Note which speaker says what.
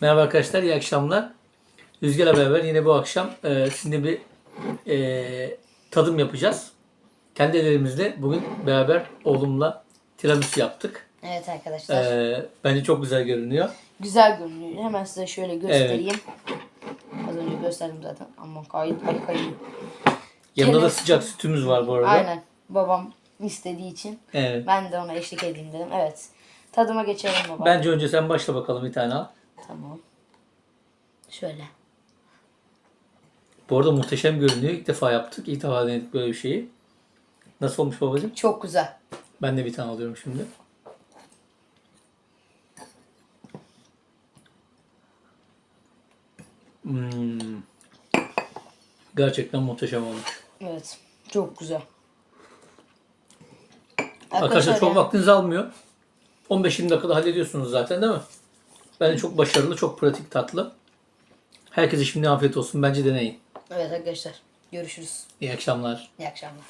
Speaker 1: Merhaba arkadaşlar, iyi akşamlar. Rüzgar'la beraber yine bu akşam e, sizinle bir e, tadım yapacağız. Kendi ellerimizle bugün beraber oğlumla tiramisu yaptık.
Speaker 2: Evet arkadaşlar.
Speaker 1: E, bence çok güzel görünüyor.
Speaker 2: Güzel görünüyor. Hemen size şöyle göstereyim. Az önce gösterdim zaten ama kayıt ay kayıyor.
Speaker 1: Yanında da
Speaker 2: Evet.
Speaker 1: sıcak sütümüz var bu arada.
Speaker 2: Aynen. Babam istediği için
Speaker 1: Evet.
Speaker 2: ben de ona eşlik edeyim dedim. Evet. Tadıma geçelim baba.
Speaker 1: Bence önce sen başla bakalım bir tane al.
Speaker 2: Tamam. Şöyle.
Speaker 1: Bu arada muhteşem görünüyor. İlk defa yaptık. İlk defa denedik böyle bir şeyi. Nasıl olmuş babacığım?
Speaker 2: Çok güzel.
Speaker 1: Ben de bir tane alıyorum şimdi. Hmm. Gerçekten muhteşem olmuş.
Speaker 2: Evet. Çok güzel.
Speaker 1: Arkadaşlar çok
Speaker 2: ya,
Speaker 1: vaktinizi almıyor. 15-20 dakikada hallediyorsunuz zaten değil mi? Bence çok başarılı, çok pratik, tatlı. Herkese şimdi afiyet olsun. Bence deneyin.
Speaker 2: Evet arkadaşlar. Görüşürüz.
Speaker 1: İyi akşamlar.
Speaker 2: İyi akşamlar.